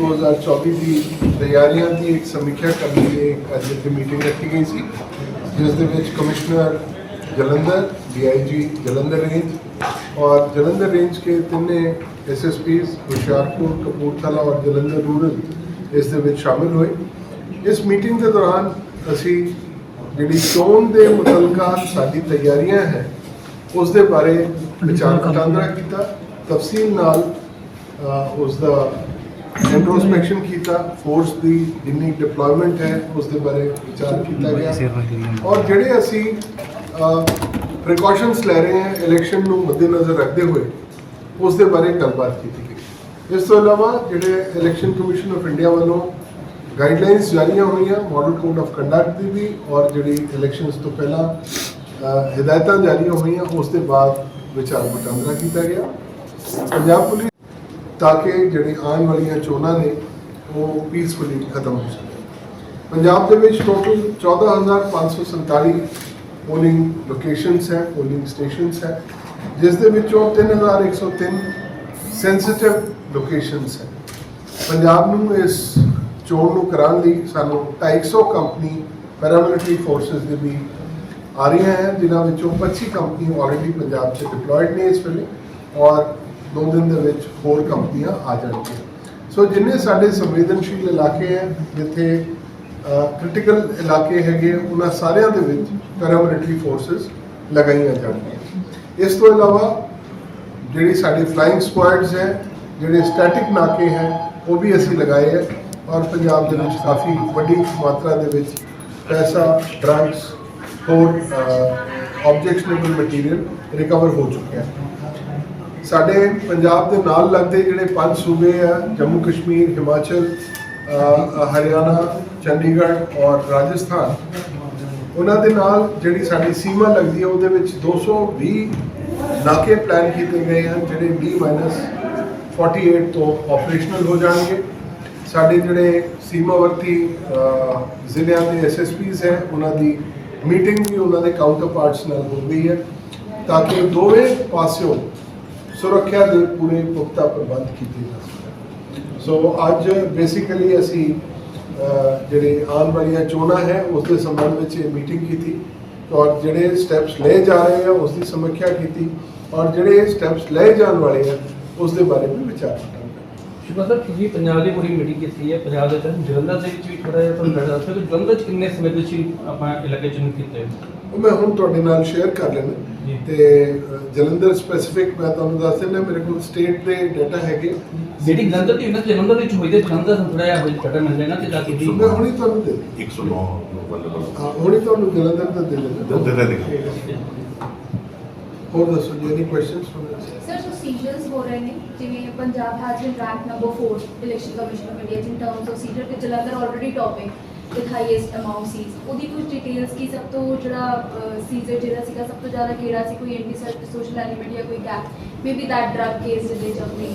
2024 ਦੀ ਤਿਆਰੀਆਂ ਦੀ ਇੱਕ ਸਮੀਖਿਆ ਕਰਨ ਲਈ ਅੱਜ ਇੱਕ ਮੀਟਿੰਗ ਰੱਖੀ ਗਈ ਸੀ ਜਿਸ ਦੇ ਵਿੱਚ commissioner Jalandhar DIG Jalandhar range ਔਰ ਜਲੰਧਰ ਰੇਂਜ ਕੇ ਤਿੰਨੇ ਐਸਐਸਪੀਸ ਹੁਸ਼ਿਆਰਪੁਰ ਕਪੂਰਥਲਾ ਔਰ ਜਲੰਧਰ ਰੂਰਲ ਇਸ ਦੇ ਵਿੱਚ ਸ਼ਾਮਿਲ ਹੋਏ ਇਸ ਮੀਟਿੰਗ ਦੇ ਦੌਰਾਨ ਅਸੀਂ ਜਿਹੜੀ ਚੋਣ ਦੇ ਮੁਤਲਕਾ ਸਾਡੀ ਤਿਆਰੀਆਂ ਹੈ ਉਸ ਦੇ ਬਾਰੇ ਵਿਚਾਰ ਵਟਾਂਦਰਾ ਕੀਤਾ ਤਫਸੀਲ ਨਾਲ ਉਸ ਦਾ ਇੰਟਰੋਸਪੈਕਸ਼ਨ ਕੀਤਾ ਫੋਰਸ ਦੀ ਜਿੰਨੀ ਡਿਪਲੋਇਮੈਂਟ ਹੈ ਉਸ ਦੇ ਬਾਰੇ ਵਿਚਾਰ ਕੀਤਾ ਗਿਆ। ਔਰ ਜਿਹੜੇ ਅਸੀਂ ਪ੍ਰੀਕਾਸ਼ਨਸ ਲੈ ਰਹੇ ਹਾਂ ਇਲੈਕਸ਼ਨ ਨੂੰ ਮੱਦੇਨਜ਼ਰ ਰੱਖਦੇ ਹੋਏ ਉਸ ਦੇ ਬਾਰੇ ਗੱਲਬਾਤ ਕੀਤੀ ਗਈ। ਇਸ ਤੋਂ ਇਲਾਵਾ ਜਿਹੜੇ ਇਲੈਕਸ਼ਨ ਕਮਿਸ਼ਨ ਆਫ ਇੰਡੀਆ ਵੱਲੋਂ ਗਾਈਡਲਾਈਨਸ ਜਾਰੀਆਂ ਹੋਈਆਂ ਮਾਡਲ ਕੋਡ ਆਫ ਕੰਡਕਟ ਦੀ ਵੀ ਔਰ ਜਿਹੜੀ ਇਲੈਕਸ਼ਨਸ ਤੋਂ ਪਹਿਲਾਂ ਹਦਾਇਤਾਂ ਜਾਰੀਆਂ ਹੋਈਆਂ ਉਸ ਦੇ ਬਾਅਦ ਵਿਚਾਰ ਵਟਾਂਦਰਾ ਕੀਤਾ ਗਿਆ। ਪੰਜਾਬ ਪੁਲਿਸ ਤਾਂ ਕਿ ਜਿਹੜੇ ਆਉਣ ਵਾਲੀਆਂ ਚੋਣਾਂ ਨੇ ਉਹ ਪੀਸਫੁਲੀ ਖਤਮ ਹੋ ਸਕਣ। ਪੰਜਾਬ ਦੇ ਵਿੱਚ ਟੋਟਲ 14547 ਪੋਲਿੰਗ ਲੋਕੇਸ਼ਨਸ ਹੈ ਪੋਲਿੰਗ ਸਟੇਸ਼ਨਸ ਹੈ, ਜਿਸ ਦੇ ਵਿੱਚੋਂ 3103 ਸੈਂਸਿਟਿਵ ਲੋਕੇਸ਼ਨਸ ਹੈ। ਪੰਜਾਬ ਨੂੰ ਇਸ ਚੋਣ ਨੂੰ ਕਰਾਉਣ ਲਈ ਸਾਨੂੰ 250 ਕੰਪਨੀ ਪੈਰਾਮਿਲਟਰੀ ਫੋਰਸਸ ਦੇ ਵੀ ਆ ਰਹੀਆਂ ਹੈ, ਜਿਨ੍ਹਾਂ ਵਿੱਚੋਂ 25 ਕੰਪਨੀ ਆਲਰੇਡੀ ਪੰਜਾਬ 'ਚ ਡਿਪਲੋਇਡ ਨੇ ਇਸ ਵੇਲੇ, ਔਰ ਦੋ ਦਿਨ ਦੇ ਵਿੱਚ ਹੋਰ ਕੰਪਨੀਆਂ ਆ ਜਾਣਗੀਆਂ। ਸੋ ਜਿੰਨੇ ਸਾਡੇ ਸੰਵੇਦਨਸ਼ੀਲ ਇਲਾਕੇ ਹੈ, ਜਿੱਥੇ ਕ੍ਰਿਟੀਕਲ ਇਲਾਕੇ ਹੈਗੇ, ਉਹਨਾਂ ਸਾਰਿਆਂ ਦੇ ਵਿੱਚ ਪੈਰਾਮਿਲਟਰੀ ਫੋਰਸਸ ਲਗਾਈਆਂ ਜਾਣਗੀਆਂ। ਇਸ ਤੋਂ ਇਲਾਵਾ ਜਿਹੜੀ ਸਾਡੀ ਫਲਾਈਂਗ ਸਕੁਆਡਸ ਹੈ, ਜਿਹੜੇ ਸਟੈਟਿਕ ਨਾਕੇ ਹੈ, ਉਹ ਵੀ ਅਸੀਂ ਲਗਾਏ ਹੈ ਔਰ ਪੰਜਾਬ ਦੇ ਵਿੱਚ ਕਾਫੀ ਵੱਡੀ ਮਾਤਰਾ ਦੇ ਵਿੱਚ ਪੈਸਾ ਡਰੱਗਸ ਹੋਰ ਆਬਜੈਕਸ਼ਨੇਬਲ ਮਟੀਰੀਅਲ ਰਿਕਵਰ ਹੋ ਚੁੱਕਿਆ ਹੈ। ਸਾਡੇ ਪੰਜਾਬ ਦੇ ਨਾਲ ਲੱਗਦੇ ਜਿਹੜੇ ਪੰਜ ਸੂਬੇ ਆ, ਜੰਮੂ ਕਸ਼ਮੀਰ, ਹਿਮਾਚਲ ਹਰਿਆਣਾ, ਚੰਡੀਗੜ੍ਹ ਔਰ ਰਾਜਸਥਾਨ, ਉਹਨਾਂ ਦੇ ਨਾਲ ਜਿਹੜੀ ਸਾਡੀ ਸੀਮਾ ਲੱਗਦੀ ਹੈ ਉਹਦੇ ਵਿੱਚ 220 ਨਾਕੇ ਪਲਾਨ ਕੀਤੇ ਗਏ ਹਨ ਜਿਹੜੇ 20 48 ਤੋਂ ਆਪਰੇਸ਼ਨਲ ਹੋ ਜਾਣਗੇ। ਸਾਡੇ ਜਿਹੜੇ ਸੀਮਾਵਰਤੀ ਜ਼ਿਲ੍ਹਿਆਂ ਦੇ ਐਸਐਸਪੀਸ ਹੈ, ਉਹਨਾਂ ਦੀ ਮੀਟਿੰਗ ਵੀ ਉਹਨਾਂ ਦੇ ਕਾਊਂਟਰ ਪਾਰਟਸ ਨਾਲ ਹੋ ਗਈ ਹੈ, ਤਾਂ ਕਿ ਦੋਵੇਂ ਪਾਸਿਓਂ ਸੁਰੱਖਿਆ ਦੇ ਪੂਰੇ ਪੁਖਤਾ ਪ੍ਰਬੰਧ ਕੀਤੇ ਜਾ ਸਕਣ ਸੋ ਅੱਜ ਬੇਸਿਕਲੀ ਅਸੀਂ ਜਿਹੜੇ ਆਉਣ ਵਾਲੀਆਂ ਚੋਣਾਂ ਹੈ, ਉਸ ਦੇ ਸੰਬੰਧ ਵਿੱਚ ਇਹ ਮੀਟਿੰਗ ਕੀਤੀ ਔਰ ਜਿਹੜੇ ਸਟੈਪਸ ਲਏ ਜਾ ਰਹੇ ਆ, ਉਸ ਦੀ ਸਮੀਖਿਆ ਕੀਤੀ ਔਰ ਜਿਹੜੇ ਸਟੈਪਸ ਲਏ ਜਾਣ ਵਾਲੇ ਆ, ਉਸ ਦੇ ਬਾਰੇ ਵੀ ਵਿਚਾਰ ਕੀਤਾ ਸ਼ੁਭਾ ਸਰ ਤੁਸੀਂ ਪੰਜਾਬ ਦੀ ਪੂਰੀ ਮੀਟਿੰਗ ਕੀਤੀ ਹੈ ਪੰਜਾਬ ਦੇ ਵਿੱਚ ਜਲੰਧਰ ਦੇ ਵਿੱਚ ਵੀ ਥੋੜਾ ਜਿਹਾ ਤੁਹਾਨੂੰ ਦੱਸ ਕਿ ਜਲੰਧਰ ਚ ਕਿੰਨੇ ਸੰਵੇਦਨਸ਼ੀਲ ਆਪਾਂ ਇਲਾਕੇ ਚੁਣ ਕੀਤੇ ਉਹ ਮੈਂ ਹੁਣ ਤੁਹਾਡੇ ਨਾਲ ਸ਼ੇਅਰ ਕਰ। ਲੈਣਾ ਤੇ ਜਲੰਧਰ ਸਪੈਸੀਫਿਕ ਮੈਂ ਤੁਹਾਨੂੰ ਦੱਸ ਦਿੰਦਾ ਮੇਰੇ ਕੋਲ ਸਟੇਟ ਦੇ ਡਾਟਾ ਹੈਗੇ। ਜਿਹੜੀ ਜਲੰਧਰ ਦੀ ਉਹਨਾਂ ਜਲੰਧਰ ਵਿੱਚ ਹੋਈ ਤੇ ਜਲੰਧਰ ਤੋਂ ਥੋੜਾ ਜਿਹਾ ਹੋਈ ਘਟਾ ਮਿਲ ਜਾਣਾ ਤੇ ਜਾ ਕੇ ਮੈਂ ਹੁਣੀ ਤੁਹਾਨੂੰ ਦੇ 109 ਅਵੇਲੇਬਲ ਹਾਂ ਹੁਣੀ ਤੁਹਾਨੂੰ ਜਲੰਧਰ ਦਾ ਦੇ ਦਿੰਦਾ। ਦੇ ਦੇ ਦੇ ਹੋਰ ਦੱਸੋ ਜੀ ਐਨੀ ਕੁਐਸਚਨਸ ਸਰ ਜੋ ਸੀਜ਼ਨਸ ਹੋ ਰਹੇ ਨੇ ਜਿਵੇਂ Punjab has been rank number 4 election commission of India in terms of seizure ਤੇ Jalandhar already topping with highest amount seize ਉਹਦੀ ਕੁਝ ਡਿਟੇਲਸ ਕੀ ਸਭ ਤੋਂ ਜਿਹੜਾ ਸੀਜ਼ਰ ਜਿਹੜਾ ਸੀਗਾ ਸਭ ਤੋਂ ਜ਼ਿਆਦਾ ਕਿਹੜਾ ਸੀ ਕੋਈ ਐਂਟੀ ਸੋਸ਼ਲ ਐਲੀਮੈਂਟ ਜਾਂ ਕੋਈ gap maybe that drug case ਜਿਹਦੇ ਚ ਆਪਣੀ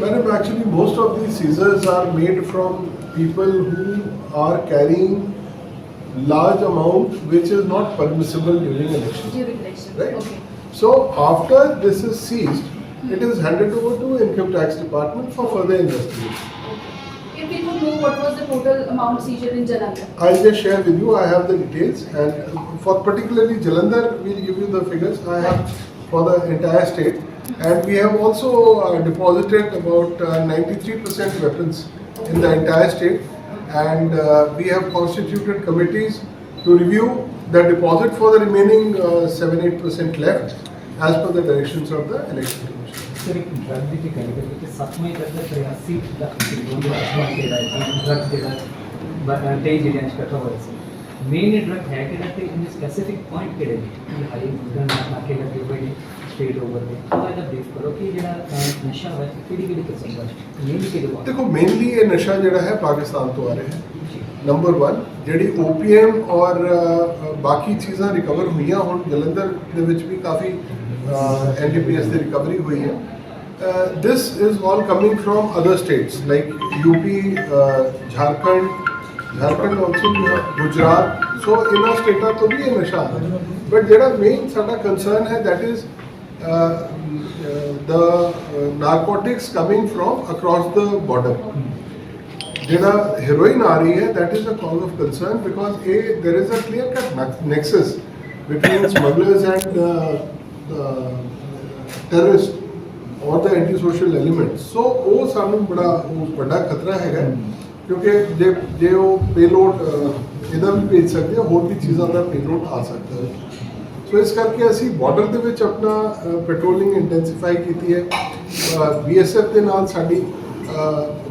Madam, actually, most of these seizures are made from people who are carrying large amount which is not permissible during election. during election Right. okay So after this is seized, it is handed over to income tax department for further investigation. if we could know what was the total amount seizure in Jalandhar I'll just share with you, I have the details and for particularly Jalandhar, we'll give you the figures I have for the entire state. And we have also uh, deposited about uh, 93% weapons in the entire state. And uh, we have constituted committees to review the deposit for the remaining uh, 7-8% left as per the directions of the election commission. Sir ਇੱਕ drug ਦੀ ਜੇ ਗੱਲ ਕਰੀਏ ਕਿ ਸੱਤਵੇਂ ਤੱਕ 83 lakh kilo ਦਾ ਅਸਮਾਨ ਜਿਹੜਾ ਹੈ ਡਰਗ ਜਿਹੜਾ ਕਈ ਜ਼ਿਲ੍ਹਿਆਂ 'ਚ ਇਕੱਠਾ ਹੋਇਆ ਸੀ ਮੇਨ ਡਰਗ ਹੈ ਕਿ ਤੇ ਇਨ ਸਪੈਸੀਫਿਕ ਪੁਆਇੰਟ ਕਿਹੜੇ ਨੇ ਕਿ ਹਾਈ ਗਨ ਨਾਕੇ ਲੱਗੇ ਹੋਏ ਨੇ ਸਟੇਟ ਓਵਰ ਦੇ ਥੋੜਾ ਜਿਹਾ ਬਰੀਫ ਕਰੋ ਕਿ ਜਿਹੜਾ ਅਹ, ਨਸ਼ਾ ਹੈ ਕਿਹੜੀ ਕਿਹੜੀ ਕਿਸਮ ਦਾ ਮੇਨ ਕਿਹਦੇ ਵਾਸਤੇ ਦੇਖੋ ਮੇਨਲੀ ਇਹ ਨਸ਼ਾ ਜਿਹੜਾ ਹੈ ਪਾਕਿਸਤਾਨ ਤੋਂ ਆ ਰਿਹਾ ਹੈ ਨੰਬਰ 1 ਜਿਹੜੀ ਓਪੀਐਮ ਔਰ ਅ, ਬਾਕੀ ਚੀਜ਼ਾਂ ਰਿਕਵਰ ਹੋਈਆਂ ਹੁਣ ਜਲੰਧਰ ਦੇ ਵਿੱਚ ਵੀ ਕਾਫੀ ਐਨਡੀਪੀਐਸ ਦੀ ਰਿਕਵਰੀ ਹੋਈ ਹੈ this is all coming from other states like UP Jharkhand Jharkhand also Gujarat so ਇਹਨਾਂ ਸਟੇਟਾਂ ਤੋਂ ਵੀ ਇਹ ਨਸ਼ਾ ਆ ਰਿਹਾ ਬਟ ਜਿਹੜਾ ਮੇਨ ਸਾਡਾ ਕੰਸਰਨ ਹੈ that is the uh, narcotics coming from across the border. ਜਿਹੜਾ ਹੈਰੋਇਨ ਆ ਰਹੀ ਹੈ that is a cause of concern because a there is a clear cut nexus between smugglers and uh, uh, terrorists or the anti-social elements so ਉਹ ਸਾਨੂੰ ਬੜਾ ਉਹ ਵੱਡਾ ਖਤਰਾ ਹੈਗਾ ਕਿਉਂਕਿ ਜੇ ਜੇ ਉਹ ਪੇਲੋਡ ਇਹਦਾ ਵੀ ਭੇਜ ਸਕਦੇ ਆ ਹੋਰ ਵੀ ਚੀਜ਼ਾਂ ਦਾ ਪੇਲੋਡ ਆ ਸਕਦਾ ਹੈ। ਸੋ ਇਸ ਕਰਕੇ ਅਸੀਂ ਬਾਰਡਰ ਦੇ ਵਿੱਚ ਆਪਣਾ ਪੈਟਰੋਲਿੰਗ ਇੰਟੈਂਸੀਫਾਈ ਕੀਤੀ ਹੈ। ਬੀਐਸਐਫ ਦੇ ਨਾਲ ਸਾਡੀ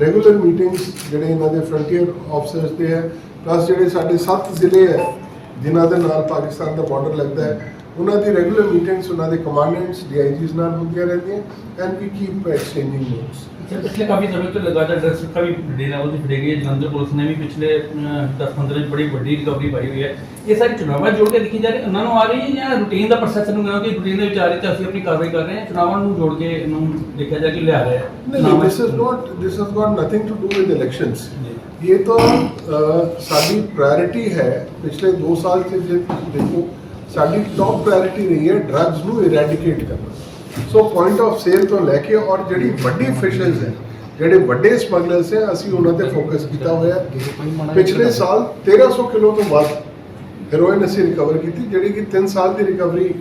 ਰੈਗੂਲਰ ਮੀਟਿੰਗਸ ਜਿਹੜੇ ਇਹਨਾਂ ਦੇ ਫਰੰਟੀਅਰ ਆਫਸਰਸ ਦੇ ਹੈ ਪਲੱਸ ਜਿਹੜੇ ਸਾਡੇ ਸੱਤ ਜ਼ਿਲ੍ਹੇ ਹੈ ਜਿਨ੍ਹਾਂ ਦੇ ਨਾਲ ਪਾਕਿਸਤਾਨ ਦਾ ਬਾਰਡਰ ਲੱਗਦਾ ਹੈ ਉਹਨਾਂ ਦੀ ਰੈਗੂਲਰ ਮੀਟਿੰਗਸ ਉਹਨਾਂ ਦੇ ਕਮਾਂਡੈਂਟਸ ਡੀਆਈਜੀਸ ਨਾਲ ਹੁੰਦੀਆਂ ਰਹਿੰਦੀਆਂ and we keep exchanging notes ਪਿਛਲੇ ਕਾਫੀ ਸਮੇਂ ਤੋਂ ਲਗਾਤਾਰ ਡਰੱਗ ਸੁੱਕਾ ਵੀ ਡੇ ਲੈਵਲ ਜਲੰਧਰ ਪੁਲਿਸ ਨੇ ਵੀ ਪਿਛਲੇ 10-15 ਦਿਨ ਬੜੀ ਵੱਡੀ ਰਿਕਵਰੀ ਪਾਈ ਹੋਈ ਹੈ। ਇਹ ਸਾਰੀ ਚੁਣਾਵਾਂ ਜੋੜ ਕੇ ਦੇਖੀ ਜਾ ਰਹੀ ਉਹਨਾਂ ਨੂੰ ਆ ਰਹੀ ਹੈ ਜਾਂ ਰੂਟੀਨ ਦਾ ਪ੍ਰੋਸੈਸ ਨੂੰ ਕਹਿੰਦੇ ਕਿ ਰੂਟੀਨ ਦੇ ਵਿਚਾਰੇ ਤੇ ਅਸੀਂ ਆਪਣੀ ਕਾਰਵਾਈ ਕਰ ਰਹੇ ਹਾਂ? ਚੁਣਾਵਾਂ ਨੂੰ ਜੋੜ ਕੇ ਇਹਨੂੰ ਦੇਖਿਆ ਜਾ ਕਿ ਲਿਆ ਰਿਹਾ ਹੈ। ਨਹੀਂ this is not this has got nothing to do with elections ਇਹ ਤਾਂ ਸਾਡੀ ਪ੍ਰਾਇੋਰਟੀ ਹੈ। ਪਿਛਲੇ 2 ਸਾਲ से देखो ਸਾਡੀ ਟੌਪ ਪ੍ਰਾਇੋਰਟੀ ਰਹੀ ਹੈ ਡਰੱਗਸ ਨੂੰ ਇਰੈਡੀਕੇਟ ਕਰਨਾ। ਸੋ ਪੁਆਇੰਟ ਆਫ ਸੇਲ ਤੋਂ ਲੈ ਕੇ ਔਰ ਜਿਹੜੀ ਵੱਡੀ ਫਿਸ਼ਰਸ ਹੈ, ਜਿਹੜੇ ਵੱਡੇ ਸਮਗਲਰਸ ਹੈ, ਅਸੀਂ ਉਹਨਾਂ ਤੇ ਫੋਕਸ ਕੀਤਾ ਹੋਇਆ ਪਿਛਲੇ ਸਾਲ 1300 ਕਿਲੋ ਤੋਂ ਵੱਧ ਹੈਰੋਇਨ ਅਸੀਂ ਰਿਕਵਰ ਕੀਤੀ, ਜਿਹੜੀ ਕਿ 3 ਸਾਲ ਦੀ ਰਿਕਵਰੀ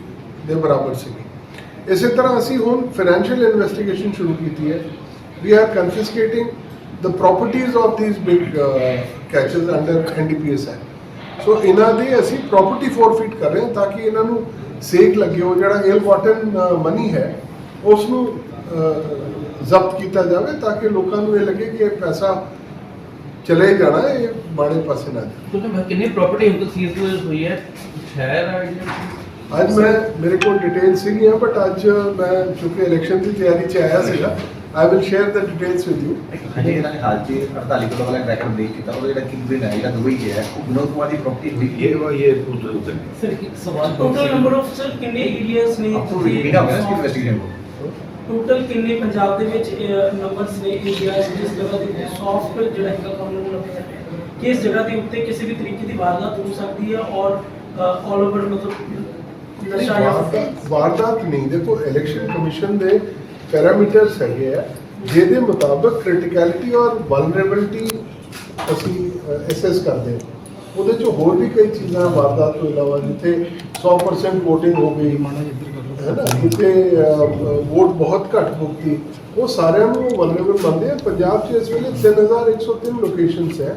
ਦੇ ਬਰਾਬਰ ਸੀਗੀ। ਇਸੇ ਤਰ੍ਹਾਂ ਅਸੀਂ ਹੁਣ ਫਾਈਨੈਂਸ਼ੀਅਲ ਇਨਵੈਸਟੀਗੇਸ਼ਨ ਸ਼ੁਰੂ ਕੀਤੀ ਹੈ। We are confiscating the properties of these big catches under NDPS act so ਇਹਨਾਂ ਦੀ ਅਸੀਂ ਪ੍ਰਾਪਰਟੀ ਫੋਰਫੀਟ ਕਰ ਰਹੇ ਹਾਂ ਤਾਂ ਕਿ ਇਹਨਾਂ ਨੂੰ ਸੇਕ ਲੱਗੇ ਉਹ ਜਿਹੜਾ ਇਲ ਕਾਟਨ ਮਨੀ ਹੈ ਉਸ ਨੂੰ ਜ਼ਬਤ ਕੀਤਾ ਜਾਵੇ ਤਾਂ ਕਿ ਲੋਕਾਂ ਨੂੰ ਇਹ ਲੱਗੇ ਕਿ ਇਹ ਪੈਸਾ ਚਲੇ ਜਾਣਾ ਇਹ ਬਾੜੇ ਪਾਸੇ ਨਾ ਕਿਉਂਕਿ ਕਿੰਨੀ ਪ੍ਰਾਪਰਟੀ ਹੁਣ ਤੱਕ ਸੀਜ਼ ਹੋਈ ਹੈ ਸ਼ਹਿਰ ਅੱਜ ਮੈਂ ਮੇਰੇ ਕੋਲ ਡਿਟੇਲ ਸੀਗੀਆਂ ਬਟ ਅੱਜ ਮੈਂ ਚੁੱਕੇ ਇਲੈਕਸ਼ਨ ਦੀ ਤਿਆਰੀ 'ਚ ਆਇਆ ਸੀਗਾ। I will share the details with you ਅਜੇ ਇਹਨਾਂ ਨੇ ਹਾਲ ਚ 48 ਕਰੋੜ ਵਾਲਾ ਬੈਕਅਪ ਦੇ ਕੀਤਾ ਉਹ ਜਿਹੜਾ ਕਿੰਗਪਿਨ ਹੈ ਜਿਹੜਾ ਦੁਬਈ ਚ ਹੈ ਉਹ ਵਿਨੋਦ ਕੁਮਾਰ ਦੀ ਪ੍ਰਾਪਰਟੀ ਹੋਈ ਹੈ ਉਹ ਇਹ ਪੁੱਤ ਉੱਤੇ ਸਰ ਸਵਾਲ ਟੋਟਲ ਨੰਬਰ ਆਫ ਸਰ ਕਿੰਨੇ ਏਰੀਆਸ ਨੇ ਤੁਸੀਂ ਬਿਨਾ ਬਸ ਇਨਵੈਸਟੀਗੇਸ਼ਨ ਟੋਟਲ ਕਿੰਨੇ ਪੰਜਾਬ ਦੇ ਵਿੱਚ ਨੰਬਰਸ ਨੇ ਏਰੀਆਸ ਜਿਸ ਜਗ੍ਹਾ ਦੇ ਸੌਫਟ ਜਿਹੜਾ ਹੈਗਾ ਕਾਨੂੰਨ ਲੱਗਦਾ ਕਿ ਇਸ ਜਗ੍ਹਾ ਦੇ ਉੱਤੇ ਕਿਸੇ ਵੀ ਤਰੀਕੇ ਦੀ ਵਾਰਦਾਤ ਹੋ ਸਕਦੀ ਹੈ ਔਰ ਆਲ ਓਵਰ ਮਤਲਬ ਵਾਰਦਾਤ ਨਹੀਂ ਦੇਖੋ ਇਲੈਕਸ਼ਨ ਕਮਿਸ਼ਨ ਦੇ ਪੈਰਾਮੀਟਰਸ ਹੈਗੇ ਆ ਜਿਹਦੇ ਮੁਤਾਬਕ ਕ੍ਰਿਟੀਕੈਲਿਟੀ ਔਰ ਵਲਨਰੇਬਿਲਟੀ ਅਸੀਂ ਐਸੈਸ ਕਰਦੇ ਹਾਂ। ਉਹਦੇ ਚ ਹੋਰ ਵੀ ਕਈ ਚੀਜ਼ਾਂ ਵਾਰਦਾਤ ਤੋਂ ਇਲਾਵਾ ਜਿੱਥੇ 100% VOTING ਹੋ ਗਈ ਹੈ ਨਾ? ਜਿੱਥੇ ਵੋਟ ਬਹੁਤ ਘੱਟ ਭੁਗਤੀ ਉਹ ਸਾਰਿਆਂ ਨੂੰ ਵਲਨਰੇਬਲ ਮੰਨਦੇ ਆ। ਪੰਜਾਬ 'ਚ ਇਸ ਵੇਲੇ 3103 ਲੋਕੇਸ਼ਨਸ ਹੈ।